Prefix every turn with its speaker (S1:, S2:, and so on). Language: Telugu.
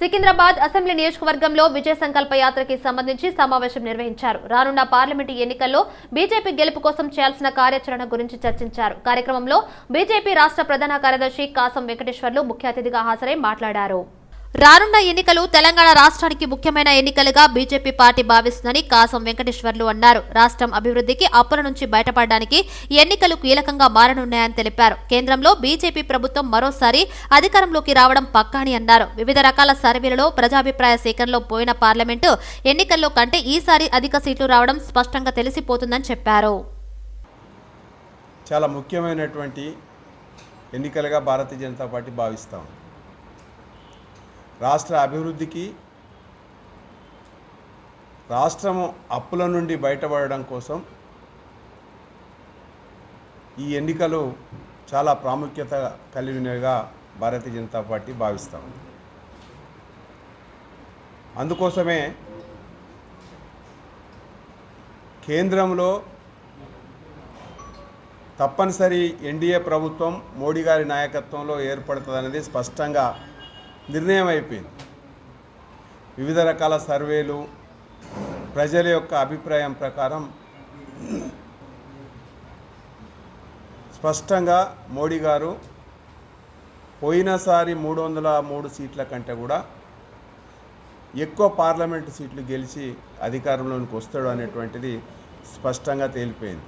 S1: సికింద్రాబాద్ అసెంబ్లీ నియోజకవర్గంలో విజయ సంకల్ప యాత్రకి సంబంధించి సమావేశం నిర్వహించారు. రానున్న పార్లమెంటు ఎన్నికల్లో బీజేపీ గెలుపు కోసం చేయాల్సిన కార్యాచరణ గురించి చర్చించారు. కార్యక్రమంలో బీజేపీ రాష్ట్ర ప్రధాన కార్యదర్శి కాసం వెంకటేశ్వర్లు ముఖ్య అతిథిగా హాజరై మాట్లాడారు. రానున్న ఎన్నికలు తెలంగాణ రాష్ట్రానికి ముఖ్యమైన ఎన్నికలుగా బీజేపీ పార్టీ భావిస్తుందని కాసం వెంకటేశ్వర్లు అన్నారు. రాష్ట్రం అభివృద్ధికి అప్పుల నుంచి బయటపడడానికి ఎన్నికలు కీలకంగా మారనున్నాయని తెలిపారు. కేంద్రంలో బీజేపీ ప్రభుత్వం మరోసారి అధికారంలోకి రావడం పక్కా అని అన్నారు. వివిధ రకాల సర్వేలలో ప్రజాభిప్రాయ సేకరణలో పోయిన పార్లమెంటు ఎన్నికల్లో కంటే ఈసారి అధిక సీట్లు రావడం స్పష్టంగా తెలిసిపోతుందని చెప్పారు.
S2: చాలా ముఖ్యమైనటువంటి ఎన్నికలుగా భారతీయ జనతా పార్టీ భావిస్తాం రాష్ట్ర అభివృద్ధికి రాష్ట్రము అప్పుల నుండి బయటపడడం కోసం ఈ ఎన్నికలు చాలా ప్రాముఖ్యత కలిగినవిగా భారతీయ జనతా పార్టీ భావిస్తాం అందుకోసమే కేంద్రంలో తప్పనిసరి ఎన్డీఏ ప్రభుత్వం మోడీ గారి నాయకత్వంలో ఏర్పడుతుందనేది స్పష్టంగా నిర్ణయం అయిపోయింది. వివిధ రకాల సర్వేలు ప్రజల యొక్క అభిప్రాయం ప్రకారం స్పష్టంగా మోడీ గారు పోయినసారి మూడు వందల మూడు సీట్ల కంటే కూడా ఎక్కువ పార్లమెంటు సీట్లు గెలిచి అధికారంలోనికి వస్తాడు అనేటువంటిది స్పష్టంగా తేలిపోయింది.